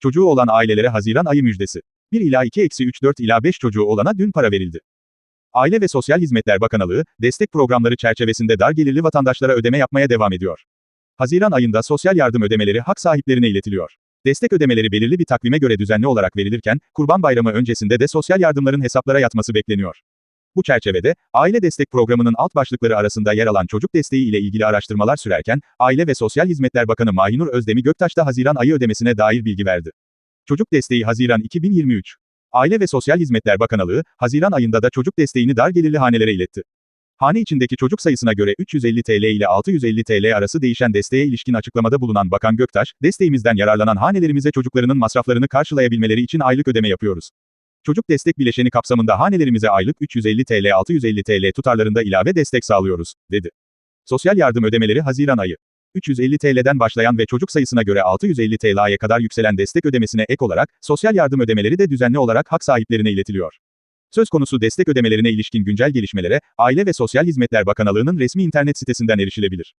Çocuğu olan ailelere Haziran ayı müjdesi. 1 ila 2 eksi 3 4 ila 5 çocuğu olana dün para verildi. Aile ve Sosyal Hizmetler Bakanlığı, destek programları çerçevesinde dar gelirli vatandaşlara ödeme yapmaya devam ediyor. Haziran ayında sosyal yardım ödemeleri hak sahiplerine iletiliyor. Destek ödemeleri belirli bir takvime göre düzenli olarak verilirken, Kurban Bayramı öncesinde de sosyal yardımların hesaplara yatması bekleniyor. Bu çerçevede, aile destek programının alt başlıkları arasında yer alan çocuk desteği ile ilgili araştırmalar sürerken, Aile ve Sosyal Hizmetler Bakanı Mahinur Özdemir Göktaş da Haziran ayı ödemesine dair bilgi verdi. Çocuk desteği Haziran 2023. Aile ve Sosyal Hizmetler Bakanlığı, Haziran ayında da çocuk desteğini dar gelirli hanelere iletti. Hane içindeki çocuk sayısına göre 350 TL ile 650 TL arası değişen desteğe ilişkin açıklamada bulunan Bakan Göktaş, desteğimizden yararlanan hanelerimize çocuklarının masraflarını karşılayabilmeleri için aylık ödeme yapıyoruz. Çocuk destek bileşeni kapsamında hanelerimize aylık 350 TL 650 TL tutarlarında ilave destek sağlıyoruz, dedi. Sosyal yardım ödemeleri Haziran ayı. 350 TL'den başlayan ve çocuk sayısına göre 650 TL'ye kadar yükselen destek ödemesine ek olarak, sosyal yardım ödemeleri de düzenli olarak hak sahiplerine iletiliyor. Söz konusu destek ödemelerine ilişkin güncel gelişmelere, Aile ve Sosyal Hizmetler Bakanlığı'nın resmi internet sitesinden erişilebilir.